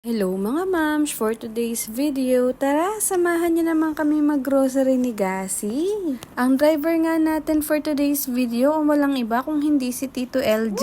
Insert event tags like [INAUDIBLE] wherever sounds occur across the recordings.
Hello mga moms! For today's video, tara, samahan niyo naman kami mag-grocery ni Gasi. Ang driver nga natin for today's video, walang iba kung hindi si Tito LJ.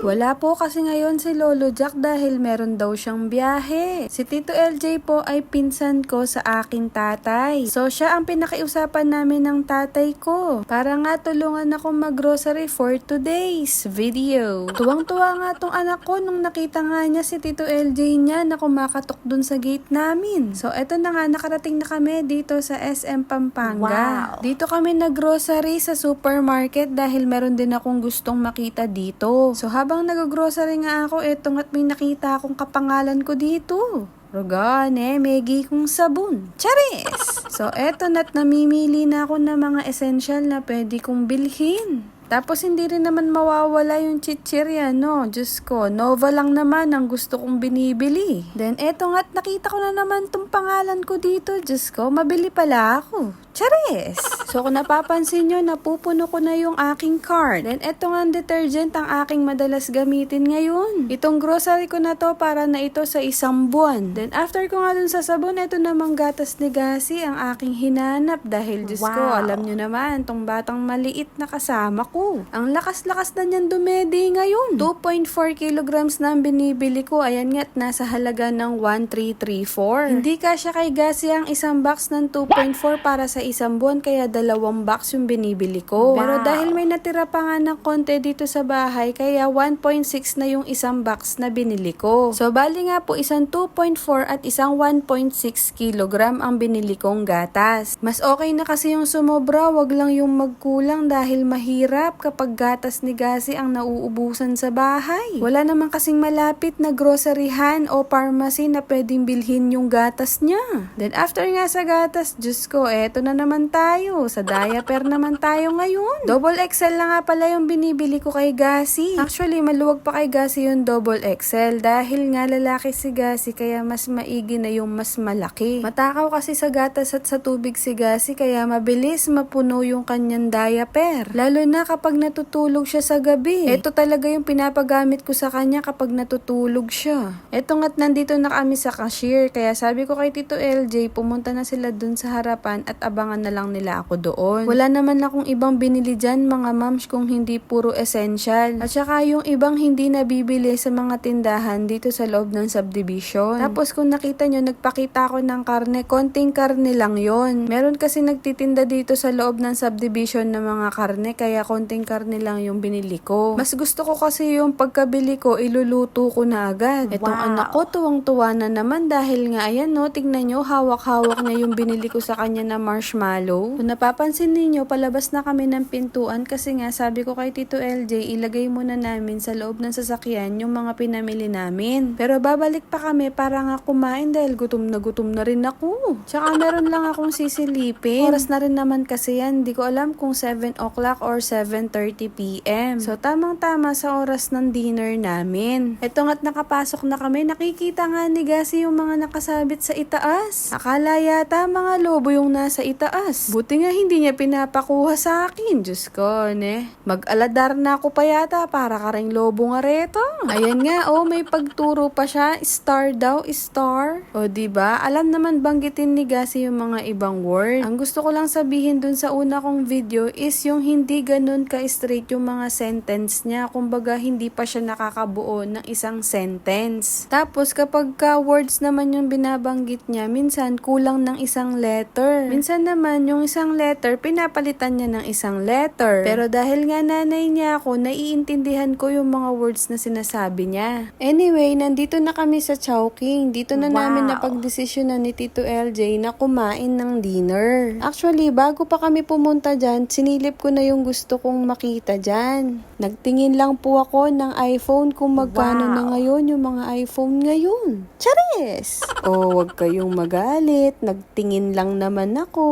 Wala po kasi ngayon si Lolo Jack dahil meron daw siyang biyahe. Si Tito LJ po ay pinsan ko sa aking tatay. So siya ang pinakiusapan namin ng tatay ko. Para nga tulungan ako mag-grocery for today's video. Tuwang-tuwa nga tong anak ko nung nakita nga niya si Tito LJ niya na kumakatok dun sa gate namin. So, eto na nga, nakarating na kami dito sa SM Pampanga. Wow. Dito kami nag-grocery sa supermarket dahil meron din akong gustong makita dito. So, habang nag-grocery nga ako, eto nga't may nakita akong kapangalan ko dito. Rogane, megi kong sabon. Charis! So, eto na't namimili na ako ng mga essential na pwede kong bilhin. Tapos hindi rin naman mawawala yung chichirya, no? Diyos ko, Nova lang naman ang gusto kong binibili. Then eto nga't nakita ko na naman tong pangalan ko dito. Diyos ko, mabili pala ako. Charis! So kung napapansin nyo, napupuno ko na yung aking card. Then eto nga ang detergent ang aking madalas gamitin ngayon. Itong grocery ko na to para na ito sa isang buwan. Then after ko nga dun sa sabon, eto namang gatas ni Gasi ang aking hinanap dahil Diyos ko, Wow. alam nyo naman, tong batang maliit na kasama ko. Ang lakas-lakas na niyan dumedi ngayon. 2.4 kilograms na ang binibili ko. Ayan nga't nasa halaga ng 1,334. Hindi kasya kay Gasi ang isang box ng 2.4 para sa isang buwan kaya dalawang box yung binibili ko. Wow. Pero dahil may natira pa nga ng konti dito sa bahay kaya 1.6 na yung isang box na binili ko. So bali nga po isang 2.4 at isang 1.6 kilogram ang binili kong gatas. Mas okay na kasi yung sumobra, wag lang yung magkulang dahil mahirap kapag gatas ni Gasi ang nauubusan sa bahay. Wala naman kasing malapit na groceryhan o pharmacy na pwedeng bilhin yung gatas niya. Then after nga sa gatas, Diyos ko, eto na naman tayo. Sa diaper naman tayo ngayon. Double XL na nga pala yung binibili ko kay Gasi. Actually, maluwag pa kay Gasi yung double XL dahil nga lalaki si Gasi kaya mas maigi na yung mas malaki. Matakaw kasi sa gatas at sa tubig si Gasi kaya mabilis mapuno yung kanyang diaper. Lalo na kapag natutulog siya sa gabi. Ito talaga yung pinapagamit ko sa kanya kapag natutulog siya. Eto nga't nandito na kami sa cashier kaya sabi ko kay Tito LJ pumunta na sila dun sa harapan at abangan na lang nila ako doon. Wala naman akong ibang binili dyan mga mams kung hindi puro essential. At saka yung ibang hindi nabibili sa mga tindahan dito sa loob ng subdivision. Tapos kung nakita nyo, nagpakita ako ng karne. Konting karne lang yon. Meron kasi nagtitinda dito sa loob ng subdivision ng mga karne kaya konting karne lang yung binili ko. Mas gusto ko kasi yung pagkabili ko, iluluto ko na agad. Itong wow. anak ko, tuwang-tuwa na naman dahil nga, ayan no, tignan nyo, hawak-hawak na yung binili ko sa kanya na marshmallow. Kung napapansin ninyo, palabas na kami ng pintuan kasi nga, sabi ko kay Tito LJ, ilagay muna namin sa loob ng sasakyan yung mga pinamili namin. Pero babalik pa kami para nga kumain dahil gutom na gutom na rin ako. Tsaka meron lang akong sisilipin. Oras na rin naman kasi yan, di ko alam kung 7 o'clock or 7 7.30pm. So, tamang-tama sa oras ng dinner namin. Eto nga't nakapasok na kami, nakikita nga ni Gasi yung mga nakasabit sa itaas. Akala yata mga lobo yung nasa itaas. Buti nga hindi niya pinapakuha sa akin. Diyos ko, ne. Mag-aladar na ako pa yata para karing lobo nga reto. Ayan nga, oh, may pagturo pa siya. Star daw, star. O, oh, di ba? Alam naman banggitin ni Gasi yung mga ibang word. Ang gusto ko lang sabihin dun sa una kong video is yung hindi ganun ka-straight yung mga sentence niya. Kumbaga, hindi pa siya nakakabuo ng isang sentence. Tapos, kapag ka words naman yung binabanggit niya, minsan kulang ng isang letter. Minsan naman, yung isang letter, pinapalitan niya ng isang letter. Pero dahil nga nanay niya ako, naiintindihan ko yung mga words na sinasabi niya. Anyway, nandito na kami sa Chowking. Dito na namin Wow. napagdesisyonan ni Tito LJ na kumain ng dinner. Actually, bago pa kami pumunta dyan, sinilip ko na yung gusto kong makita dyan. Nagtingin lang po ako ng iPhone kung magkano Wow. na ngayon yung mga iPhone ngayon. Charis! [LAUGHS] oh, wag kayong magalit. Nagtingin lang naman ako.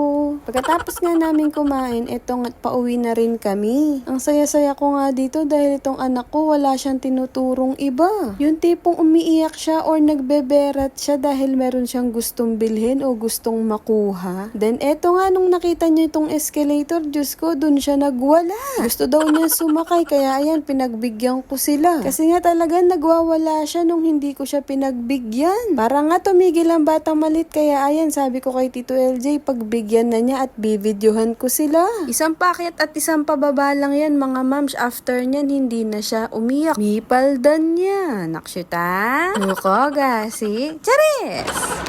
Pagkatapos nga namin kumain, etong at pauwi na rin kami. Ang saya-saya ko nga dito dahil itong anak ko wala siyang tinuturong iba. Yung tipong umiiyak siya or nagbeberat siya dahil meron siyang gustong bilhin o gustong makuha. Then eto nga nung nakita niya itong escalator, Diyos ko, dun siya nagwala. Gusto daw niya sumakay kaya kaya ayan, pinagbigyan ko sila. Kasi nga talaga nagwawala siya nung hindi ko siya pinagbigyan. Para nga tumigil ang batang malit, kaya ayan, sabi ko kay Tito LJ, pagbigyan na niya at bibidyohan ko sila. Isang packet at isang pababa lang yan mga mams. After niyan, hindi na siya umiyak. Mipaldan niya. Naksyuta? Nuko, gasi. Charis!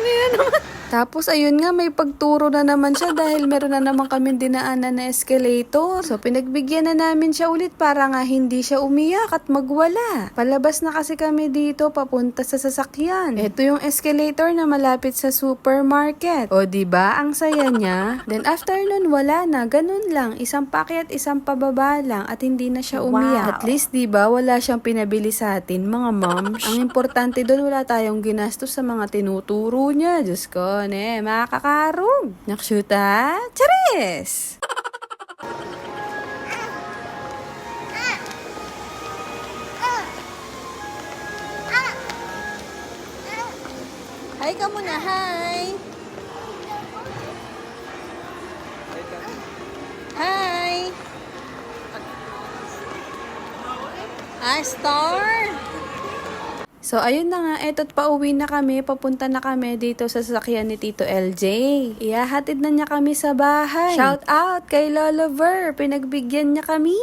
Matuturunan niya naman. Tapos ayun nga, may pagturo na naman siya dahil meron na naman kami dinaanan na escalator. So pinagbigyan na namin siya ulit para nga hindi siya umiyak at magwala. Palabas na kasi kami dito papunta sa sasakyan. Ito yung escalator na malapit sa supermarket. O di ba ang saya niya? Then after nun wala na, ganun lang. Isang pakyat, isang pababa lang at hindi na siya umiyak. At least di ba wala siyang pinabili sa atin mga moms. ang importante doon wala tayong ginastos sa mga tinuturo niya. Diyos ko, ne, makakarog. Naksyuta? Charis! Hi ka muna, hi! Hi! Hi, Star! So, ayun na nga, eto't pauwi na kami, papunta na kami dito sa sasakyan ni Tito LJ. Iyahatid na niya kami sa bahay. Shout out kay Lolo Ver, pinagbigyan niya kami.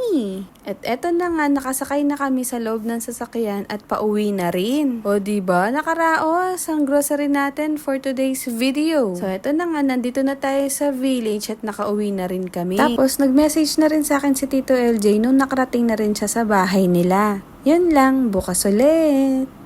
At eto na nga, nakasakay na kami sa loob ng sasakyan at pauwi na rin. O di ba nakaraos ang grocery natin for today's video. So eto na nga, nandito na tayo sa village at nakauwi na rin kami. Tapos nag-message na rin sa akin si Tito LJ nung nakarating na rin siya sa bahay nila. Yun lang, bukas ulit.